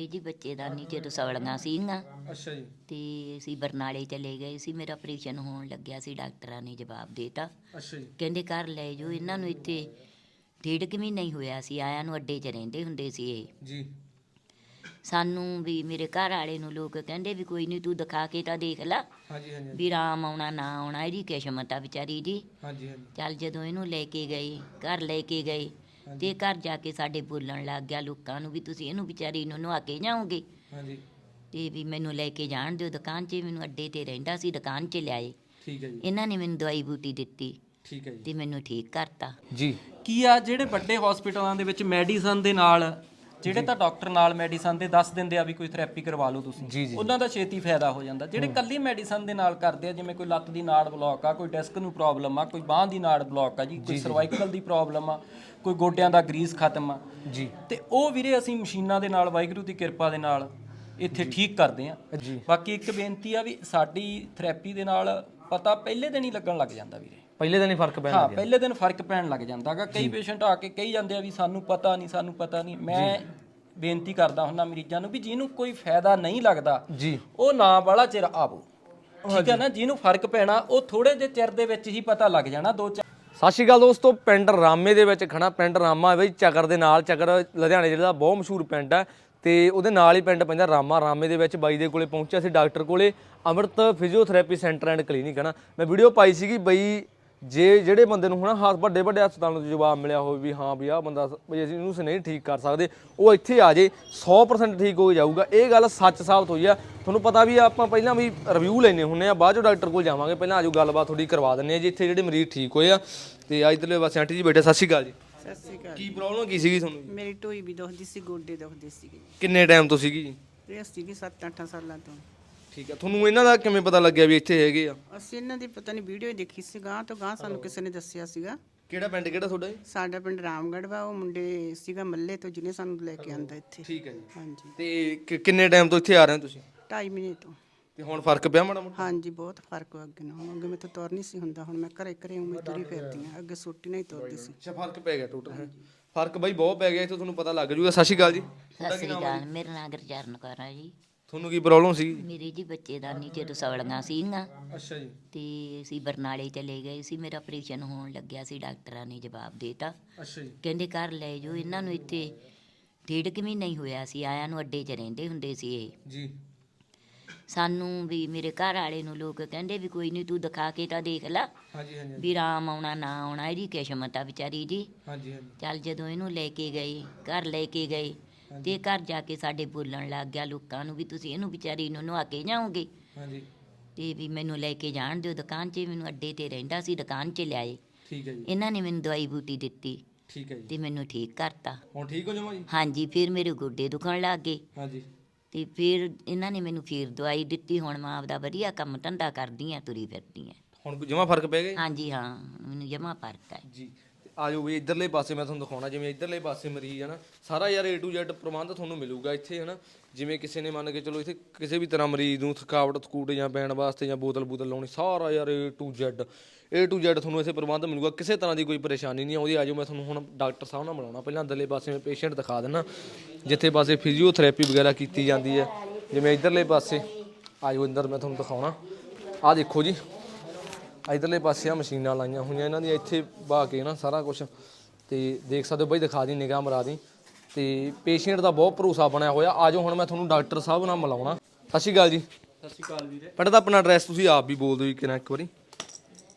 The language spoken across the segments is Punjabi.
ਇਹ ਜੀ ਬੱਚੇ ਦਾ ਨਹੀਂ ਜਦੋਂ ਸਵਲੀਆਂ ਸੀਗੀਆਂ। ਅੱਛਾ ਜੀ। ਤੇ ਅਸੀਂ ਬਰਨਾਲੇ ਚਲੇ ਗਏ। ਸੀ ਮੇਰਾ ਆਪਰੇਸ਼ਨ ਹੋਣ ਲੱਗਿਆ ਸੀ ਡਾਕਟਰਾਂ ਨੇ ਜਵਾਬ ਦੇਤਾ। ਅੱਛਾ ਜੀ। ਕਹਿੰਦੇ ਘਰ ਲੈ ਜਾਓ ਇਹਨਾਂ ਨੂੰ ਇੱਥੇ ਡੇਢ ਕੁ ਮਹੀਨਾ ਹੀ ਹੋਇਆ ਸੀ ਆਇਆਂ ਨੂੰ ਅੱਡੇ 'ਚ ਰਹਿੰਦੇ ਹੁੰਦੇ ਸੀ ਇਹ। ਜੀ। ਸਾਨੂੰ ਵੀ ਮੇਰੇ ਘਰ ਵਾਲੇ ਨੂੰ ਲੋਕ ਕਹਿੰਦੇ ਵੀ ਕੋਈ ਨਹੀਂ ਤੂੰ ਦਿਖਾ ਕੇ ਤਾਂ ਦੇਖ ਲੈ ਹਾਂਜੀ ਹਾਂਜੀ। ਵੀ ਰਾਮ ਆਉਣਾ ਨਾ ਆਉਣਾ ਇਹਦੀ ਕਿਸਮਤ ਆ ਵਿਚਾਰੀ ਦੀ। ਹਾਂਜੀ ਹਾਂਜੀ। ਚੱਲ ਜਦੋਂ ਇਹਨੂੰ ਲੈ ਕੇ ਗਏ ਘਰ ਲੈ ਕੇ ਗਏ ਤੇ ਘਰ ਜਾ ਕੇ ਸਾਡੇ ਬੋਲਣ ਲੱਗ ਗਿਆ ਲੋਕਾਂ ਨੂੰ ਵੀ ਤੁਸੀਂ ਇਹਨੂੰ ਵਿਚਾਰੀ ਨੂੰ ਨਵਾ ਕੇ ਜਾਓਗੇ। ਹਾਂਜੀ। ਤੇ ਵੀ ਮੈਨੂੰ ਲੈ ਕੇ ਜਾਣ ਦਿਓ ਦੁਕਾਨ 'ਚ ਮੈਨੂੰ ਅੱਡੇ ਤੇ ਰਹਿੰਦਾ ਸੀ ਦੁਕਾਨ 'ਚ ਲਿਆਏ। ਠੀਕ ਹੈ ਜੀ। ਇਹਨਾਂ ਨੇ ਮੈਨੂੰ ਦਵਾਈ ਬੂਟੀ ਦਿੱਤੀ ਠੀਕ ਹੈ ਜੀ। ਤੇ ਮੈਨੂੰ ਠੀਕ ਕਰਤਾ। ਜੀ। ਕੀ ਆ ਜਿਹੜੇ ਵੱਡੇ ਹਸਪੀਟਲਾਂ ਦੇ ਵਿੱਚ ਮੈਡੀਸਨ ਦੇ ਨਾਲ ਜਿਹੜੇ ਤਾਂ ਡਾਕਟਰ ਨਾਲ ਮੈਡੀਸਨ ਦੇ ਦੱਸ ਦਿੰਦੇ ਆ ਵੀ ਕੋਈ ਥੈਰੇਪੀ ਕਰਵਾ ਲਓ ਜੀ, ਤੁਸੀਂ ਜੀ। ਉਹਨਾਂ ਦਾ ਛੇਤੀ ਫਾਇਦਾ ਹੋ ਜਾਂਦਾ। ਜਿਹੜੇ ਕੱਲੀ ਮੈਡੀਸਨ ਦੇ ਨਾਲ ਕਰਦੇ ਆ ਜਿਵੇਂ ਕੋਈ ਲੱਤ ਦੀ ਨਾੜ ਬਲੌਕ ਆ ਕੋਈ ਡਿਸਕ ਨੂੰ ਪ੍ਰੋਬਲਮ ਆ ਕੋਈ ਬਾਹ ਦੀ ਨਾੜ ਬਲੌਕ ਆ ਜੀ ਕੋਈ ਸਰਵਾਈਕਲ ਦੀ ਪ੍ਰੋਬਲਮ ਆ ਕੋਈ ਗੋਡਿਆਂ ਦਾ ਗਰੀਸ ਖਤਮ ਆ। ਜੀ। ਤੇ ਉਹ ਵੀਰੇ ਅਸੀਂ ਮਸ਼ੀਨਾਂ ਦੇ ਨਾਲ ਵਾਹਿਗੁਰੂ ਦੀ ਕਿਰਪਾ ਦੇ ਨਾਲ ਇੱਥੇ ਠੀਕ ਕਰਦੇ ਆ। ਜੀ। ਬਾਕੀ ਇੱਕ ਬੇਨਤੀ ਆ ਵੀ ਸਾਡੀ ਥੈਰੇਪੀ ਦੇ ਨਾਲ ਪਤਾ ਪਹਿਲੇ ਦਿਨ ਹੀ ਲੱਗਣ ਲੱਗ ਜਾਂਦਾ ਵੀਰੇ। ਪਹਿਲੇ ਦਿਨ ਹੀ ਫ਼ਰਕ ਪੈਣ ਹਾਂ ਪਹਿਲੇ ਦਿਨ ਫ਼ਰਕ ਪੈਣ ਲੱਗ ਜਾਂਦਾਗਾ ਕਈ ਪੇਸ਼ੈਂਟ ਆ ਕੇ ਕਹੀ ਜਾਂਦੇ ਆ ਵੀ ਸਾਨੂੰ ਪਤਾ ਨਹੀਂ ਸਾਨੂੰ ਪਤਾ ਨਹੀਂ ਮੈਂ ਬੇਨਤੀ ਕਰਦਾ ਹੁੰਦਾ ਮਰੀਜ਼ਾਂ ਨੂੰ ਵੀ ਜਿਹਨੂੰ ਕੋਈ ਫਾਇਦਾ ਨਹੀਂ ਲੱਗਦਾ ਜੀ। ਉਹ ਨਾ ਵਾਲਾ ਚਿਰ ਆਵੋ। ਠੀਕ ਹੈ ਨਾ? ਜਿਹਨੂੰ ਫ਼ਰਕ ਪੈਣਾ ਉਹ ਥੋੜੇ ਜਿਹੇ ਚਿਰ ਦੇ ਵਿੱਚ ਹੀ ਪਤਾ ਲੱਗ ਜਾਣਾ ਦੋ ਚਾਰ ਸਤਿ ਸ਼੍ਰੀ ਅਕਾਲ ਦੋਸਤੋ ਪਿੰਡ ਰਾਮੇ ਦੇ ਵਿੱਚ ਖੜਾ ਪਿੰਡ ਰਾਮਾ ਬਈ ਚੱਕਰ ਦੇ ਨਾਲ ਚੱਕਰ ਲੁਧਿਆਣੇ ਜ਼ਿਲ੍ਹੇ ਦਾ ਬਹੁਤ ਮਸ਼ਹੂਰ ਪਿੰਡ ਹੈ। ਤੇ ਉਹਦੇ ਨਾਲ ਹੀ ਪਿੰਡ ਪੈਂਦਾ ਰਾਮਾ। ਰਾਮੇ ਦੇ ਵਿੱਚ ਬਾਈ ਦੇ ਕੋਲੇ ਪਹੁੰਚਿਆ ਸੀ ਡਾਕਟਰ ਕੋਲੇ। ਅਮਰਤ ਫਿਜ਼ੀਓਥੈਰੇਪੀ ਸੈਂਟਰ ਐਂਡ ਕਲੀਨਿਕ, ਹੈ ਨਾ? ਮੈਂ ਵੀਡੀਓ ਪਾਈ ਸੀਗੀ ਬਈ ਜੇ ਜਿਹੜੇ ਬੰਦੇ ਨੂੰ ਹਨਾ ਹੱਥ ਵੱਡੇ ਵੱਡੇ ਹਸਪਤਾਲਾਂ ਤੋਂ ਜਵਾਬ ਮਿਲਿਆ ਹੋਵੇ ਵੀ ਹਾਂ ਵੀ ਆਹ ਬੰਦਾ ਵੀ ਅਸੀਂ ਇਹਨੂੰ ਨਹੀਂ ਠੀਕ ਕਰ ਸਕਦੇ, ਉਹ ਇੱਥੇ ਆ ਜੇ 100% ਠੀਕ ਹੋ ਜਾਊਗਾ। ਇਹ ਗੱਲ ਸੱਚ ਸਾਬਤ ਹੋਈ ਆ। ਤੁਹਾਨੂੰ ਪਤਾ ਵੀ ਆਪਾਂ ਪਹਿਲਾਂ ਵੀ ਰਿਵਿਊ ਲੈਨੇ ਹੁੰਨੇ ਆ, ਬਾਅਦ ਚੋਂ ਡਾਕਟਰ ਕੋਲ ਜਾਵਾਂਗੇ। ਪਹਿਲਾਂ ਆਜੋ ਗੱਲਬਾਤ ਥੋੜੀ ਕਰਵਾ ਦਿੰਨੇ ਆ ਜੀ, ਇੱਥੇ ਜਿਹੜੇ ਮਰੀਜ਼ ਠੀਕ ਹੋਏ ਆ। ਤੇ ਅੱਜ ਇਧਰਲੇ ਬਸ ਆਂਟੀ ਜੀ ਬੈਠੇ, ਸਤਿ ਸ਼੍ਰੀ ਅਕਾਲ ਜੀ। ਸਤਿ ਸ਼੍ਰੀ ਅਕਾਲ ਕੀ ਪ੍ਰੋਬਲਮ ਕੀ ਸੀਗੀ ਤੁਹਾਨੂੰ? ਜੀ? ਮੇਰੀ ਢੋਈ ਵੀ ਦੁਖਦੀ ਸੀ ਗੋਡੇ ਦੁਖਦੇ ਸੀਗੇ। ਕਿੰਨੇ ਟਾਈਮ ਤੋਂ ਸੀਗੀ ਜੀ? ਇਹ ਸੀਗੀ 7-8 ਸਾਲਾਂ ਤੋਂ। ਠੀਕ ਆ ਤੁਹਾਨੂੰ ਇਹਨਾਂ ਦਾ ਕਿਵੇਂ ਪਤਾ ਲੱਗਿਆ ਵੀ ਇੱਥੇ ਹੈਗੇ ਆ? ਅਸੀਂ ਇਹਨਾਂ ਦੀ ਪਤਾ ਨਹੀਂ ਵੀਡੀਓ ਦੇਖੀ ਸੀ ਗਾਂ ਤੋਂ ਗਾਂ ਸਾਨੂੰ ਕਿਸੇ ਨੇ ਦੱਸਿਆ ਸੀਗਾ। ਕਿਹੜਾ ਪਿੰਡ ਕਿਹੜਾ ਤੁਹਾਡਾ ਜੀ? ਸਾਡਾ ਪਿੰਡ ਰਾਮਗੜ੍ਹ ਵਾ ਉਹ ਮੁੰਡੇ ਸੀਗਾ ਮੱਲੇ ਤੋਂ ਜਿਹਨੇ ਸਾਨੂੰ ਲੈ ਕੇ ਆਂਦਾ ਇੱਥੇ। ਠੀਕ ਹੈ ਜੀ। ਹਾਂਜੀ। ਤੇ ਕਿ- ਕਿੰਨੇ ਟਾਈਮ ਤੋਂ ਇੱਥੇ ਆ ਰਹੇ ਹੋ ਤੁਸੀਂ? 2.5 ਮਹੀਨੇ ਤੋਂ। ਤੇ ਹੁਣ ਫ਼ਰਕ ਪਿਆ ਮਾੜਾ ਮੋਟਾ? ਹਾਂਜੀ ਬਹੁਤ ਫ਼ਰਕ ਆ ਅੱਗੇ ਨਾਲੋਂ। ਅੱਗੇ ਮੈਥੋਂ ਤੁਰ ਨਹੀਂ ਸੀ ਹੁੰਦਾ ਹੁਣ ਮੈਂ ਘਰੇ ਘਰੇ ਉਵੇਂ ਤੁਰੀ ਫਿਰਦੀ ਆ ਅੱਗੇ ਸੋਟੀ ਨਹੀਂ ਤੁਰਦੀ ਸੀ। ਅੱਛਾ ਫ਼ਰਕ ਪੈ ਗਿਆ ਟੋਟਲ ਫ਼ਰਕ ਬਾਈ ਬਹੁਤ ਪੈ ਗਿਆ ਇੱਥੇ ਤੁਹਾਨੂੰ ਪਤਾ ਲੱਗ ਜੂਗਾ। ਸਤਿ ਸ਼੍ਰੀ ਅਕਾਲ ਜੀ। ਸਤਿ ਸ੍ਰੀ ਅਕਾਲ ਮੇਰਾ ਨਾਮ ਗੁਰਚਰਨ ਕੌਰ ਆ ਜੀ। ਤੁਹਾਨੂੰ ਕੀ ਪ੍ਰੋਬਲਮ ਸੀ? ਮੇਰੇ ਜੀ ਬੱਚੇ ਦਾ ਨਹੀਂ ਜਦੋਂ ਸਵਲੀਆਂ ਸੀਗੀਆਂ ਅੱਛਾ ਜੀ। ਤੇ ਅਸੀਂ ਬਰਨਾਲੇ ਚਲੇ ਗਏ ਸੀ। ਮੇਰਾ ਆਪਰੇਸ਼ਨ ਹੋਣ ਲੱਗਿਆ ਸੀ ਡਾਕਟਰਾਂ ਨੇ ਜਵਾਬ ਦੇਤਾ। ਅੱਛਾ ਜੀ। ਕਹਿੰਦੇ ਘਰ ਲੈ ਜਾਓ ਇਹਨਾਂ ਨੂੰ ਇੱਥੇ ਡੇਢ ਕੁ ਮਹੀਨਾ ਹੀ ਹੋਇਆ ਸੀ ਆਇਆਂ ਨੂੰ ਅੱਡੇ 'ਚ ਰਹਿੰਦੇ ਹੁੰਦੇ ਸੀ ਇਹ। ਜੀ। ਸਾਨੂੰ ਵੀ ਮੇਰੇ ਘਰ ਵਾਲੇ ਨੂੰ ਲੋਕ ਕਹਿੰਦੇ ਵੀ ਕੋਈ ਨਹੀਂ ਤੂੰ ਦਿਖਾ ਕੇ ਤਾਂ ਦੇਖ ਲੈ। ਹਾਂਜੀ ਹਾਂਜੀ। ਵੀ ਰਾਮ ਆਉਣਾ ਨਾ ਆਉਣਾ ਇਹਦੀ ਕਿਸਮਤ ਆ ਵਿਚਾਰੀ ਦੀ। ਹਾਂਜੀ ਹਾਂਜੀ। ਚੱਲ ਜਦੋਂ ਇਹਨੂੰ ਲੈ ਕੇ ਗਏ ਘਰ ਲੈ ਕੇ ਗਏ ਤੇ ਘਰ ਜਾ ਕੇ ਸਾਡੇ ਬੋਲਣ ਲੱਗ ਗਿਆ ਲੋਕਾਂ ਨੂੰ ਵੀ ਤੁਸੀਂ ਇਹਨੂੰ ਵਿਚਾਰੀ ਨੂੰ ਨਵਾ ਕੇ ਜਾਓਗੇ। ਹਾਂਜੀ। ਤੇ ਵੀ ਮੈਨੂੰ ਲੈ ਕੇ ਜਾਣ ਦਿਓ ਦੁਕਾਨ 'ਚ ਮੈਨੂੰ ਅੱਡੇ ਤੇ ਰਹਿੰਦਾ ਸੀ ਦੁਕਾਨ 'ਚ ਲਿਆਏ। ਠੀਕ ਹੈ ਜੀ। ਇਹਨਾਂ ਨੇ ਮੈਨੂੰ ਦਵਾਈ ਬੂਟੀ ਦਿੱਤੀ ਠੀਕ ਹੈ ਜੀ। ਤੇ ਮੈਨੂੰ ਠੀਕ ਕਰਤਾ। ਹੁਣ ਠੀਕ ਹੋ ਜਾਵਾਂ ਜੀ? ਹਾਂਜੀ ਫਿਰ ਮੇਰੇ ਗੋਡੇ ਦੁਖਣ ਲੱਗ ਗਏ। ਹਾਂਜੀ। ਤੇ ਫਿਰ ਇਹਨਾਂ ਨੇ ਮੈਨੂੰ ਫਿਰ ਦਵਾਈ ਦਿੱਤੀ ਹੁਣ ਮੈਂ ਆਪਦਾ ਵਧੀਆ ਕੰਮ ਧੰਦਾ ਕਰਦੀ ਆ ਤੁਰੀ ਫਿਰਦੀ ਆ। ਹੁਣ ਜਮਾ ਫ਼ਰਕ ਪੈ ਗਿਆ ਹਾਂਜੀ ਹਾਂ ਮੈਨੂੰ ਜਮਾ ਫ਼ਰਕ ਹੈ ਜੀ। ਤੇ ਆ ਜਾਓ ਵੀ ਇਧਰਲੇ ਪਾਸੇ ਮੈਂ ਤੁਹਾਨੂੰ ਦਿਖਾਉਣਾ, ਜਿਵੇਂ ਇਧਰਲੇ ਪਾਸੇ ਮਰੀਜ਼ ਹੈ ਨਾ, ਸਾਰਾ ਯਾਰ A to Z ਪ੍ਰਬੰਧ ਤੁਹਾਨੂੰ ਮਿਲੂਗਾ ਇੱਥੇ ਹੈ ਨਾ ਜਿਵੇਂ ਕਿਸੇ ਨੇ ਮੰਨ ਕੇ ਚਲੋ ਇੱਥੇ ਕਿਸੇ ਵੀ ਤਰ੍ਹਾਂ ਮਰੀਜ਼ ਨੂੰ ਥਕਾਵਟ, ਥਕੂਟ ਜਾਂ ਪੈਣ ਵਾਸਤੇ ਜਾਂ ਬੋਤਲ ਬੋਤਲ ਲਾਉਣੀ, ਸਾਰਾ ਯਾਰ A to Z, A to Z ਤੁਹਾਨੂੰ ਇੱਥੇ ਪ੍ਰਬੰਧ ਮਿਲੂਗਾ। ਕਿਸੇ ਤਰ੍ਹਾਂ ਦੀ ਕੋਈ ਪਰੇਸ਼ਾਨੀ ਨਹੀਂ ਆਉਂਦੀ। ਆ ਜਾਓ, ਮੈਂ ਤੁਹਾਨੂੰ ਹੁਣ ਡਾਕਟਰ ਸਾਹਿਬ ਨਾਲ ਮਿਲਾਉਣਾ। ਪਹਿਲਾਂ ਅੰਦਰਲੇ ਪਾਸੇ ਮੈਂ ਪੇਸ਼ੈਂਟ ਦਿਖਾ ਦਿੰਨਾ। ਜਿੱਥੇ ਪਾਸੇ ਫਿਜ਼ੀਓਥੈਰੇਪੀ ਵਗੈਰਾ ਕੀਤੀ ਜਾਂਦੀ ਹੈ। ਜਿਵੇਂ ਇਧਰਲੇ ਪਾਸੇ, ਆ ਜਾਓ, ਅੰਦਰ ਮੈਂ ਤੁਹਾਨੂੰ ਦਿਖਾਉਣਾ। ਆਹ ਦੇਖੋ ਜੀ। ਇਧਰਲੇ ਪਾਸੇ ਆ ਮਸ਼ੀਨਾਂ ਲਾਈਆਂ ਹੋਈਆਂ ਇਹਨਾਂ ਦੀਆਂ ਇੱਥੇ ਬਾ ਕੇ ਨਾ ਸਾਰਾ ਕੁਝ ਤੇ ਦੇਖ ਸਕਦੇ ਹੋ ਬਈ ਦਿਖਾ ਦੀ ਨਿਗਾਹ ਮਰਾ ਦੀ। ਤੇ ਪੇਸ਼ੈਂਟ ਦਾ ਬਹੁਤ ਭਰੋਸਾ ਬਣਿਆ ਹੋਇਆ। ਆਜੋ ਹੁਣ ਮੈਂ ਤੁਹਾਨੂੰ ਡਾਕਟਰ ਸਾਹਿਬ ਨਾਲ ਮਿਲਾਉਣਾ। ਸਤਿ ਸ਼੍ਰੀ ਅਕਾਲ ਜੀ। ਸਤਿ ਸ਼੍ਰੀ ਅਕਾਲ ਵੀਰੇ। ਪਹਿਲਾਂ ਤਾਂ ਆਪਣਾ ਐਡਰੈਸ ਤੁਸੀਂ ਆਪ ਵੀ ਬੋਲ ਦਿਓ ਜੀ ਕਿਰਾਂ ਇੱਕ ਵਾਰੀ।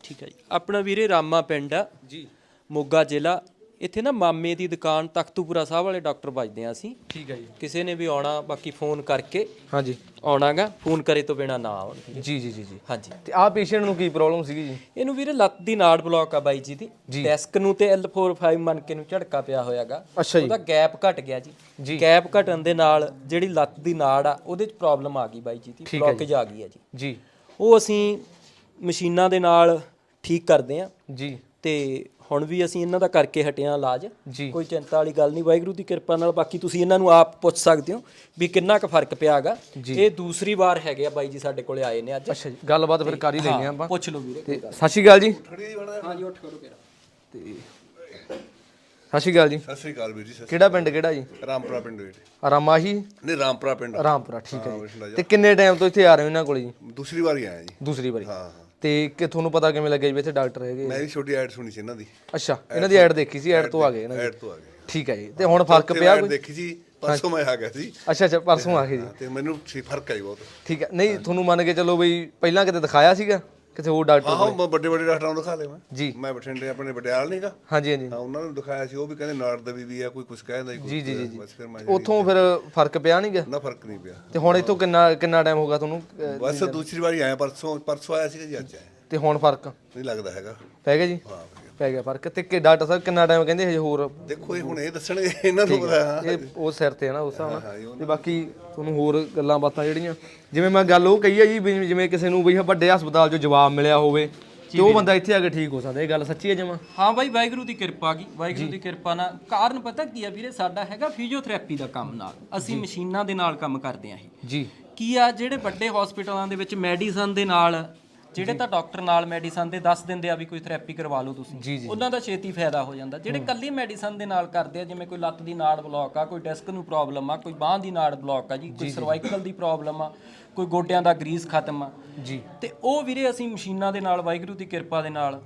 ਠੀਕ ਹੈ ਜੀ। ਆਪਣਾ ਵੀਰੇ ਰਾਮਾ ਪਿੰਡ ਆ। ਜੀ। ਮੋਗਾ ਜ਼ਿਲ੍ਹਾ। ਇੱਥੇ ਨਾ ਮਾਮੇ ਦੀ ਦੁਕਾਨ ਤਖਤੂਪੁਰਾ ਸਾਹਿਬ ਵਾਲੇ ਡਾਕਟਰ ਵੱਜਦੇ ਆ ਅਸੀਂ। ਠੀਕ ਹੈ ਜੀ। ਕਿਸੇ ਨੇ ਵੀ ਆਉਣਾ ਬਾਕੀ ਫੋਨ ਕਰਕੇ ਹਾਂਜੀ। ਆਉਣਾਗਾ ਫੋਨ ਕਰੇ ਤੋਂ ਬਿਨਾ ਨਾ ਆਉਣ। ਜੀ ਜੀ ਜੀ ਜੀ। ਹਾਂਜੀ। ਤੇ ਆਹ ਪੇਸ਼ੈਂਟ ਨੂੰ ਕੀ ਪ੍ਰੋਬਲਮ ਸੀਗੀ ਜੀ? ਇਹਨੂੰ ਵੀਰੇ ਲੱਤ ਦੀ ਨਾੜ ਬਲੌਕ ਆ ਬਾਈ ਜੀ ਦੀ। ਡੈਸਕ ਨੂੰ ਤੇ L45 ਮੰਨ ਕੇ ਨੂੰ ਝਟਕਾ ਪਿਆ ਹੋਇਆਗਾ। ਅੱਛਾ ਜੀ। ਉਹਦਾ ਗੈਪ ਘਟ ਗਿਆ ਜੀ। ਜੀ। ਗੈਪ ਘਟਣ ਦੇ ਨਾਲ ਜਿਹੜੀ ਲੱਤ ਦੀ ਨਾੜ ਆ ਉਹਦੇ ਚ ਪ੍ਰੋਬਲਮ ਆ ਗਈ ਬਾਈ ਜੀ ਦੀ। ਬਲੌਕੇਜ ਆ ਗਈ ਆ ਜੀ। ਜੀ। ਉਹ ਅਸੀਂ ਮਸ਼ੀਨਾਂ ਦੇ ਨਾਲ ਠੀਕ ਕਰਦੇ ਆ ਜੀ। ਤੇ ਹੁਣ ਵੀ ਅਸੀਂ ਇਹਨਾਂ ਦਾ ਕਰਕੇ ਹਟਿਆ ਇਲਾਜ। ਜੀ। ਕੋਈ ਚਿੰਤਾ ਵਾਲੀ ਗੱਲ ਨਹੀਂ ਵਾਹਿਗੁਰੂ ਦੀ ਕਿਰਪਾ ਨਾਲ। ਬਾਕੀ ਤੁਸੀਂ ਇਹਨਾਂ ਨੂੰ ਆਪ ਪੁੱਛ ਸਕਦੇ ਹੋ ਵੀ ਕਿੰਨਾ ਕੁ ਫ਼ਰਕ ਪਿਆਗਾ। ਇਹ ਦੂਸਰੀ ਵਾਰ ਹੈਗੇ ਆ ਬਾਈ ਜੀ ਸਾਡੇ ਕੋਲੇ ਆਏ ਨੇ ਅੱਜ। ਅੱਛਾ ਜੀ ਗੱਲਬਾਤ ਫਿਰ ਕਰ ਹੀ ਲੈਂਦੇ ਆ ਆਪਾਂ। ਪੁੱਛ ਲਓ ਵੀਰੇ ਤੇ ਸਤਿ ਸ਼੍ਰੀ ਅਕਾਲ ਜੀ। ਹਾਂਜੀ ਉੱਠ ਕਰੋ ਕਿਰਾ ਤੇ ਸਤਿ ਸ਼੍ਰੀ ਅਕਾਲ ਜੀ। ਸਤਿ ਸ੍ਰੀ ਅਕਾਲ ਵੀਰ ਜੀ ਸਤਿ ਕਿਹੜਾ ਪਿੰਡ ਕਿਹੜਾ ਜੀ? ਸ੍ਰੀ ਰਾਮਪੁਰਾ ਪਿੰਡ ਵੀਰ ਰਾਮਾਹੀ ਨਹੀਂ ਰਾਮਪੁਰਾ ਪਿੰਡ। ਰਾਮਪੁਰਾ ਠੀਕ ਹੈ ਹਾਂ, ਜੀ। ਤੇ ਕਿੰਨੇ ਟਾਈਮ ਤੋਂ ਇੱਥੇ ਆ ਰਹੇ ਹੋ ਇਹਨਾਂ ਕੋਲ ਜੀ? ਦੂਸਰੀ ਵਾਰੀ ਆਇਆ ਜੀ। ਦੂਸਰੀ ਵਾਰੀ। ਹਾਂ ਹਾਂ। ਤੇ ਕਿ ਤੁਹਾਨੂੰ ਪਤਾ ਕਿਵੇਂ ਲੱਗਿਆ ਜੀ ਵੀ ਇੱਥੇ ਡਾਕਟਰ ਹੈਗੇ ਮੈਂ ਵੀ ਛੋਟੀ ਐਡ ਸੁਣੀ ਸੀ ਇਹਨਾਂ ਦੀ। ਅੱਛਾ ਇਹਨਾਂ ਦੀ ਐਡ ਦੇਖੀ ਸੀ ਐਡ ਤੋਂ ਆ ਗਏ ਇਹਨਾਂ ਐਡ ਤੋਂ ਆ ਗਏ। ਠੀਕ ਹੈ ਜੀ ਤੇ ਹੁਣ ਫ਼ਰਕ ਪਿਆ ਕੋਈ? ਦੇਖੀ ਸੀ ਪਰਸੋਂ ਮੈਂ ਆ ਗਿਆ ਸੀ। ਅੱਛਾ ਅੱਛਾ ਪਰਸੋਂ ਆ ਗਏ ਜੀ। ਤੇ ਮੈਨੂੰ ਸੀ ਫ਼ਰਕ ਆਈ ਬਹੁਤ। ਠੀਕ ਹੈ ਨਹੀਂ ਤੁਹਾਨੂੰ ਮੰਨ ਕੇ ਚੱਲੋ ਬਈ ਪਹਿਲਾਂ ਕਿਤੇ ਦਿਖਾਇਆ ਸੀਗਾ? ਕਿਸੇ ਹੋਰ ਡਾਕਟਰ ਹਾਂ ਹਾਂ ਵੱਡੇ ਵੱਡੇ ਡਾਕਟਰਾਂ ਨੂੰ ਦਿਖਾ ਲਏ ਮੈਂ। ਜੀ। ਮੈਂ ਬਠਿੰਡੇ ਆਪਣੇ ਬਟਿਆਲ ਨਹੀਂਗਾ ਹਾਂਜੀ ਹਾਂਜੀ। ਹਾਂ ਉਹਨਾਂ ਨੂੰ ਦਿਖਾਇਆ ਸੀ ਉਹ ਵੀ ਕਹਿੰਦੇ ਨਾੜ ਦਬੀ ਵੀ ਆ ਕੋਈ ਕੁਝ ਕਹਿੰਦਾ ਜੀ ਜੀ ਜੀ ਜੀ। ਬਸ ਫਿਰ ਮੈਂ ਉੱਥੋਂ ਫਿਰ ਫ਼ਰਕ ਪਿਆ ਨਹੀਂ ਗਿਆ ਨਾ ਫ਼ਰਕ ਨਹੀਂ ਪਿਆ। ਤੇ ਹੁਣ ਇੱਥੋਂ ਕਿੰਨਾ ਕਿੰਨਾ ਟਾਈਮ ਹੋਗਾ ਤੁਹਾਨੂੰ ਅਹ, ਬਸ ਦੂਸਰੀ ਵਾਰੀ ਆਇਆ ਪਰਸੋਂ ਪਰਸੋਂ ਆਇਆ ਸੀਗਾ ਜੀ ਅੱਜ ਆਇਆ। ਤੇ ਹੁਣ ਫ਼ਰਕ? ਨਹੀਂ ਲੱਗਦਾ ਹੈਗਾ। ਪੈ ਗਿਆ ਜੀ? ਹਾਂ ਪੈ ਗਿਆ ਫ਼ਰਕ ਤੇ ਕਿ ਡਾਕਟਰ ਸਾਹਿਬ ਕਿੰਨਾ ਟਾਈਮ ਕਹਿੰਦੇ ਹਜੇ ਹੋਰ ਦੇਖੋ ਇਹ ਹੁਣ ਇਹ ਦੱਸਣਗੇ ਇਹਨਾਂ ਨੂੰ ਪਤਾ ਹਾਂ। ਇਹ ਉਹ ਸਿਰ ਤੇ ਹੈ ਨਾ ਉਸ ਹਿਸਾਬ ਨਾਲ। ਤੇ ਬਾਕੀ ਤੁਹਾਨੂੰ ਹੋਰ ਗੱਲਾਂ ਬਾਤਾਂ ਜਿਹੜੀਆਂ ਜਿਵੇਂ ਮੈਂ ਗੱਲ ਉਹ ਕਹੀ ਹੈ ਜੀ ਵੀ ਜਿਵੇਂ ਕਿਸੇ ਨੂੰ ਵੀ ਵੱਡੇ ਹਸਪਤਾਲ 'ਚੋਂ ਜਵਾਬ ਮਿਲਿਆ ਹੋਵੇ ਤੇ ਉਹ ਬੰਦਾ ਇੱਥੇ ਆ ਕੇ ਠੀਕ ਹੋ ਸਕਦਾ ਇਹ ਗੱਲ ਸੱਚੀ ਹੈ ਜਮਾ? ਹਾਂ ਬਾਈ ਵਾਹਿਗੁਰੂ ਦੀ ਕਿਰਪਾ ਕੀ ਵਾਹਿਗੁਰੂ ਦੀ ਕਿਰਪਾ ਨਾਲ। ਕਾਰਨ ਪਤਾ ਕੀ ਆ ਵੀਰੇ ਸਾਡਾ ਹੈਗਾ ਫਿਜ਼ੀਓਥੈਰੇਪੀ ਦਾ ਕੰਮ ਨਾਲ। ਅਸੀਂ ਮਸ਼ੀਨਾਂ ਦੇ ਨਾਲ ਕੰਮ ਕਰਦੇ ਆਂ ਇਹ। ਜੀ। ਕੀ ਆ ਜਿਹੜੇ ਵੱਡੇ ਹਸਪੀਟਲਾਂ ਦੇ ਵਿੱਚ ਮੈਡੀਸਨ ਦੇ ਨਾਲ ਜਿਹੜੇ ਤਾਂ ਡਾਕਟਰ ਨਾਲ ਮੈਡੀਸਨ ਦੇ ਦੱਸ ਦਿੰਦੇ ਆ ਵੀ ਕੋਈ ਥੈਰੇਪੀ ਕਰਵਾ ਲਓ ਤੁਸੀਂ ਉਹਨਾਂ ਦਾ ਛੇਤੀ ਫਾਇਦਾ ਹੋ ਜਾਂਦਾ। ਜਿਹੜੇ ਕੱਲੀ ਮੈਡੀਸਨ ਦੇ ਨਾਲ ਕਰਦੇ ਆ ਜਿਵੇਂ ਕੋਈ ਲੱਤ ਦੀ ਨਾੜ ਬਲੌਕ ਆ ਕੋਈ ਡਿਸਕ ਨੂੰ ਪ੍ਰੋਬਲਮ ਆ ਕੋਈ ਬਾਹ ਦੀ ਨਾੜ ਬਲੌਕ ਆ ਜੀ ਕੋਈ ਸਰਵਾਈਕਲ ਦੀ ਪ੍ਰੋਬਲਮ ਆ ਕੋਈ ਗੋਡਿਆਂ ਦਾ ਗਰੀਸ ਖਤਮ ਆ। ਜੀ। ਤੇ ਉਹ ਵੀਰੇ ਅਸੀਂ ਮਸ਼ੀਨਾਂ ਦੇ ਨਾਲ ਵਾਹਿਗੁਰੂ ਦੀ ਕਿਰਪਾ ਦੇ ਨਾਲ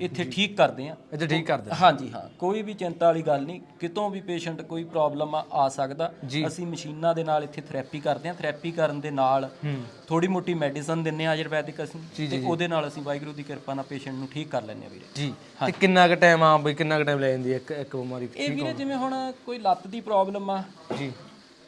ਇੱਥੇ ਠੀਕ ਕਰਦੇ ਆ। ਇੱਥੇ ਠੀਕ ਕਰ ਦੇ ਹਾਂਜੀ ਹਾਂ। ਕੋਈ ਵੀ ਚਿੰਤਾ ਵਾਲੀ ਗੱਲ ਨਹੀਂ। ਕਿਤੋਂ ਵੀ ਪੇਸ਼ੈਂਟ ਕੋਈ ਪ੍ਰੋਬਲਮ ਆ ਆ ਸਕਦਾ। ਅਸੀਂ ਮਸ਼ੀਨਾਂ ਦੇ ਨਾਲ ਇੱਥੇ ਥੈਰੇਪੀ ਕਰਦੇ ਹਾਂ ਥੈਰੇਪੀ ਕਰਨ ਦੇ ਨਾਲ ਥੋੜੀ ਮੋਟੀ ਮੈਡੀਸਨ ਦਿੰਨੇ ਆ ਆਯੁਰਵੈਦਿਕ ਅਸੀਂ। ਤੇ ਉਹਦੇ ਨਾਲ ਅਸੀਂ ਵਾਹਿਗੁਰੂ ਦੀ ਕਿਰਪਾ ਨਾਲ ਪੇਸ਼ੈਂਟ ਨੂੰ ਠੀਕ ਕਰ ਲੈਂਦੇ ਆ ਵੀਰੇ। ਜੀ। ਤੇ ਕਿੰਨਾ ਕੁ ਟਾਈਮ ਆ ਬਈ ਕਿੰਨਾ ਕੁ ਟਾਈਮ ਲੈ ਜਾਂਦੀ ਹੈ ਇੱਕ ਇੱਕ ਬਿਮਾਰੀ ਇਹ ਵੀਰੇ ਜਿਵੇਂ ਹੁਣ ਕੋਈ ਲੱਤ ਦੀ ਪ੍ਰੋਬਲਮ ਆ ਜੀ।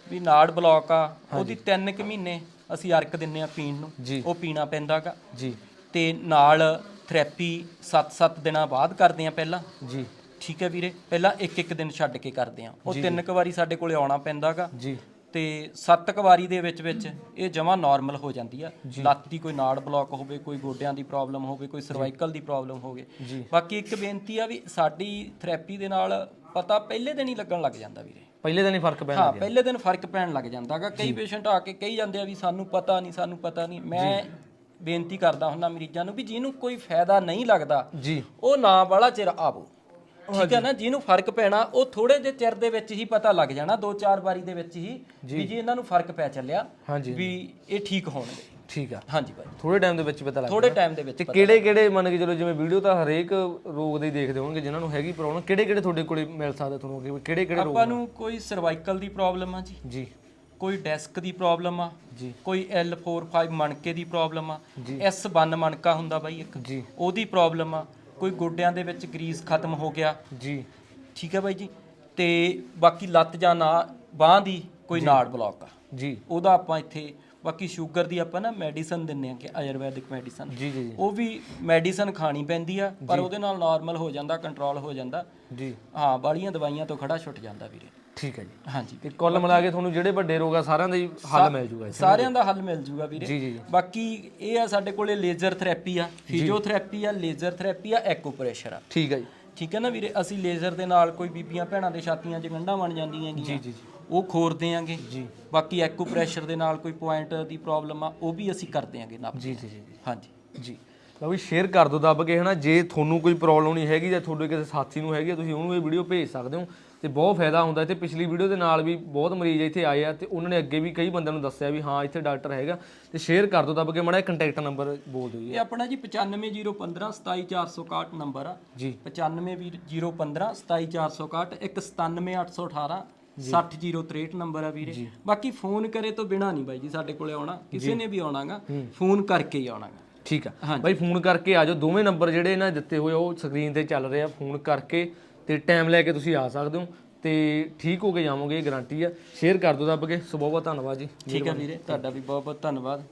ਵੀ ਨਾੜ ਬਲੌਕ ਆ ਉਹਦੀ 3 ਕੁ ਮਹੀਨੇ ਅਸੀਂ ਅਰਕ ਦਿੰਨੇ ਆ ਪੀਣ ਨੂੰ। ਜੀ। ਉਹ ਪੀਣਾ ਪੈਂਦਾਗਾ ਜੀ। ਤੇ ਨਾਲ ਥੈਰੇਪੀ 7-7 ਦਿਨਾਂ ਬਾਅਦ ਕਰਦੇ ਆ ਪਹਿਲਾਂ? ਜੀ। ਠੀਕ ਹੈ ਵੀਰੇ? ਪਹਿਲਾਂ ਇੱਕ ਇੱਕ ਦਿਨ ਛੱਡ ਕੇ ਕਰਦੇ ਆ। ਉਹ ਤਿੰਨ ਕੁ ਵਾਰੀ ਸਾਡੇ ਕੋਲੇ ਆਉਣਾ ਪੈਂਦਾਗਾ। ਜੀ। ਤੇ ਸੱਤ ਕੁ ਵਾਰੀ ਦੇ ਵਿੱਚ ਵਿੱਚ ਇਹ ਜਮਾ ਨਾਰਮਲ ਹੋ ਜਾਂਦੀ ਆ। ਲੱਤ ਦੀ ਕੋਈ ਨਾੜ ਬਲੌਕ ਹੋਵੇ ਕੋਈ ਗੋਡਿਆਂ ਦੀ ਪ੍ਰੋਬਲਮ ਹੋਵੇ ਕੋਈ ਸਰਵਾਈਕਲ ਦੀ ਪ੍ਰੋਬਲਮ ਹੋਵੇ। ਬਾਕੀ ਇੱਕ ਬੇਨਤੀ ਆ ਵੀ ਸਾਡੀ ਥੈਰੇਪੀ ਦੇ ਨਾਲ ਪਤਾ ਪਹਿਲੇ ਦਿਨ ਹੀ ਲੱਗਣ ਲੱਗ ਜਾਂਦਾ ਵੀਰੇ। ਪਹਿਲੇ ਦਿਨ ਹੀ ਫ਼ਰਕ ਪੈਣ ਹਾਂ ਪਹਿਲੇ ਦਿਨ ਫ਼ਰਕ ਪੈਣ ਲੱਗ ਜਾਂਦਾਗਾ। ਕਈ ਪੇਸ਼ੈਂਟ ਆ ਕੇ ਕਹੀ ਜਾਂਦੇ ਆ ਵੀ ਸਾਨੂੰ ਪਤਾ ਨਹੀਂ ਸਾਨੂੰ ਪਤਾ ਨਹੀਂ ਮੈਂ ਬੇਨਤੀ ਕਰਦਾ ਹੁੰਦਾ ਮਰੀਜ਼ਾਂ ਨੂੰ ਵੀ ਜਿਹਨੂੰ ਕੋਈ ਫਾਇਦਾ ਨਹੀਂ ਲੱਗਦਾ ਜੀ। ਉਹ ਨਾ ਵਾਲਾ ਚਿਰ ਆਵੋ। ਠੀਕ ਹੈ ਨਾ? ਜਿਹਨੂੰ ਫ਼ਰਕ ਪੈਣਾ ਉਹ ਥੋੜੇ ਜਿਹੇ ਚਿਰ ਦੇ ਵਿੱਚ ਹੀ ਪਤਾ ਲੱਗ ਜਾਣਾ ਦੋ ਚਾਰ ਵਾਰੀ ਦੇ ਵਿੱਚ ਹੀ ਵੀ ਜੀ ਇਹਨਾਂ ਨੂੰ ਫ਼ਰਕ ਪੈ ਚੱਲਿਆ ਹਾਂਜੀ। ਵੀ ਇਹ ਠੀਕ ਹੋਣਗੇ। ਠੀਕ ਆ। ਹਾਂਜੀ ਬਾਈ ਥੋੜੇ ਟਾਈਮ ਦੇ ਵਿੱਚ ਪਤਾ ਲੱਗ ਥੋੜੇ ਟਾਈਮ ਦੇ ਵਿੱਚ ਤੇ ਕਿਹੜੇ ਕਿਹੜੇ ਮੰਨ ਕੇ ਚਲੋ ਜਿਵੇਂ ਵੀਡੀਓ ਤਾਂ ਹਰੇਕ ਰੋਗ ਦੇ ਹੀ ਦੇਖਦੇ ਹੋਣਗੇ ਜਿਨ੍ਹਾਂ ਨੂੰ ਹੈਗੀ ਪ੍ਰੋਬਲਮ ਕਿਹੜੇ ਕਿਹੜੇ ਤੁਹਾਡੇ ਕੋਲੇ ਮਿਲ ਸਕਦਾ ਤੁਹਾਨੂੰ ਕਿਹੜੇ ਕਿਹੜੇ ਰੋਗ ਆਪਾਂ ਨੂੰ ਕੋਈ ਸਰਵਾਈਕਲ ਦੀ ਪ੍ਰੋਬਲਮ ਆ ਜੀ। ਜੀ। ਕੋਈ ਡੈਸਕ ਦੀ ਪ੍ਰੋਬਲਮ ਆ ਜੀ। ਕੋਈ L45 ਮਣਕੇ ਦੀ ਪ੍ਰੋਬਲਮ ਆ S1 ਮਣਕਾ ਹੁੰਦਾ ਬਾਈ ਇੱਕ। ਜੀ। ਉਹਦੀ ਪ੍ਰੋਬਲਮ ਆ ਕੋਈ ਗੋਡਿਆਂ ਦੇ ਵਿੱਚ ਗਰੀਸ ਖਤਮ ਹੋ ਗਿਆ। ਜੀ। ਠੀਕ ਹੈ ਬਾਈ ਜੀ? ਤੇ ਬਾਕੀ ਲੱਤ ਜਾਂ ਨਾ ਬਾਹ ਦੀ ਕੋਈ ਨਾੜ ਬਲੌਕ ਆ। ਜੀ। ਉਹਦਾ ਆਪਾਂ ਇੱਥੇ ਬਾਕੀ ਸ਼ੂਗਰ ਦੀ ਆਪਾਂ ਨਾ ਮੈਡੀਸਨ ਦਿੰਨੇ ਆ ਕਿ ਆਯੁਰਵੈਦਿਕ ਮੈਡੀਸਨ। ਜੀ ਜੀ ਜੀ। ਉਹ ਵੀ ਮੈਡੀਸਨ ਖਾਣੀ ਪੈਂਦੀ ਆ ਪਰ ਉਹਦੇ ਨਾਲ ਨਾਰਮਲ ਹੋ ਜਾਂਦਾ ਕੰਟਰੋਲ ਹੋ ਜਾਂਦਾ। ਜੀ। ਹਾਂ ਬਾਲੀਆਂ ਦਵਾਈਆਂ ਤੋਂ ਖੜਾ ਛੁੱਟ ਜਾਂਦਾ ਵੀਰੇ। ਠੀਕ ਹੈ ਜੀ। ਹਾਂਜੀ। ਤੇ ਕੁੱਲ ਮਿਲਾ ਕੇ ਤੁਹਾਨੂੰ ਜਿਹੜੇ ਵੱਡੇ ਰੋਗ ਆ ਸਾਰਿਆਂ ਦਾ ਹੀ ਹੱਲ ਮਿਲ ਜੂਗਾ ਇੱਥੇ ਸਾਰਿਆਂ ਦਾ ਹੱਲ ਮਿਲ ਜੂਗਾ ਵੀਰੇ। ਜੀ, ਜੀ, ਜੀ। ਬਾਕੀ ਇਹ ਆ ਸਾਡੇ ਕੋਲੇ ਲੇਜ਼ਰ ਥੈਰੇਪੀ ਆ ਫਿਜ਼ੀਓਥੈਰੇਪੀ ਆ ਲੇਜ਼ਰ ਥੈਰੇਪੀ ਆ ਐਕੂਪ੍ਰੈਸ਼ਰ ਆ। ਠੀਕ ਹੈ ਜੀ। ਠੀਕ ਹੈ ਨਾ ਵੀਰੇ? ਅਸੀਂ ਲੇਜ਼ਰ ਦੇ ਨਾਲ ਕੋਈ ਬੀਬੀਆਂ ਭੈਣਾਂ ਦੇ ਛਾਤੀਆਂ 'ਚ ਗੰਢਾਂ ਬਣ ਜਾਂਦੀਆਂ ਜੀ, ਜੀ, ਜੀ। ਉਹ ਖੋਰਦੇ ਆਂਗੇ। ਜੀ। ਬਾਕੀ ਐਕੂਪ੍ਰੈਸ਼ਰ ਦੇ ਨਾਲ ਕੋਈ ਪੁਆਇੰਟ ਦੀ ਪ੍ਰੋਬਲਮ ਆ ਉਹ ਵੀ ਅਸੀਂ ਕਰਦੇ ਆਂਗੇ ਨਾਪ ਜੀ ਜੀ ਜੀ ਜੀ। ਹਾਂਜੀ। ਜੀ। ਲਓ ਵੀ ਸ਼ੇਅਰ ਕਰ ਦਿਓ ਦੱਬ ਕੇ ਹਨਾ? ਜੇ ਤੁਹਾਨੂੰ ਕੋਈ ਪ੍ਰੋਬਲਮ ਨਹੀਂ ਹੈਗੀ ਜਾਂ ਤੁਹਾਡੇ ਕਿਸੇ ਸਾਥੀ ਨੂੰ ਹੈਗੀ ਆ, ਤੁਸੀਂ ਉਹਨੂੰ ਇਹ ਵੀਡੀਓ ਭੇਜ ਸਕਦੇ ਹੋ। ਤੇ ਬਹੁਤ ਫਾਇਦਾ ਹੁੰਦਾ ਇੱਥੇ ਪਿਛਲੀ ਵੀਡੀਓ ਦੇ ਨਾਲ ਵੀ ਬਹੁਤ ਮਰੀਜ਼ ਇੱਥੇ ਆਏ ਆ ਤੇ ਉਹਨਾਂ ਨੇ ਅੱਗੇ ਵੀ ਕਈ ਬੰਦਿਆਂ ਨੂੰ ਦੱਸਿਆ ਵੀ ਹਾਂ ਇੱਥੇ ਡਾਕਟਰ ਹੈਗਾ ਤੇ ਸ਼ੇਅਰ ਕਰ ਦਿਓ ਦੱਬ ਕੇ ਮਾੜਾ ਕੰਟੈਕਟ ਨੰਬਰ ਬੋਲ ਦਿਓ ਜੀ। ਇਹ ਆਪਣਾ ਜੀ 95015 27461 ਨੰਬਰ ਆ। ਜੀ। 95015 27461 ਇੱਕ 97818 60063 ਨੰਬਰ ਆ ਵੀਰੇ। ਬਾਕੀ ਫੋਨ ਕਰੇ ਤੋਂ ਬਿਨਾ ਨਹੀਂ ਬਾਈ ਜੀ ਸਾਡੇ ਕੋਲੇ ਆਉਣਾ। ਕਿਸੇ ਨੇ ਵੀ ਆਉਣਾਗਾ ਫੋਨ ਕਰਕੇ ਹੀ ਆਉਣਾਗਾ। ਠੀਕ ਆ। ਬਾਈ ਫੋਨ ਕਰਕੇ ਆ ਜਾਓ ਦੋਵੇਂ ਨੰਬਰ ਜਿਹੜੇ ਇਹਨਾਂ ਨੇ ਦਿੱਤੇ ਹੋਏ ਉਹ ਸਕਰੀਨ ਤੇ ਚੱਲ ਰਹੇ ਆ ਫੋਨ ਕਰਕੇ ਤੇ ਟਾਈਮ ਲੈ ਕੇ ਤੁਸੀਂ ਆ ਸਕਦੇ ਹੋ ਤੇ ਠੀਕ ਹੋ ਕੇ ਜਾਵੋਗੇ ਇਹ ਗਾਰੰਟੀ ਆ। ਸ਼ੇਅਰ ਕਰ ਦਿਓ ਦੱਬ ਕੇ। ਸੋ ਬਹੁਤ ਬਹੁਤ ਧੰਨਵਾਦ ਜੀ। ਠੀਕ ਹੈ ਵੀਰੇ ਤੁਹਾਡਾ ਵੀ ਬਹੁਤ ਬਹੁਤ ਧੰਨਵਾਦ।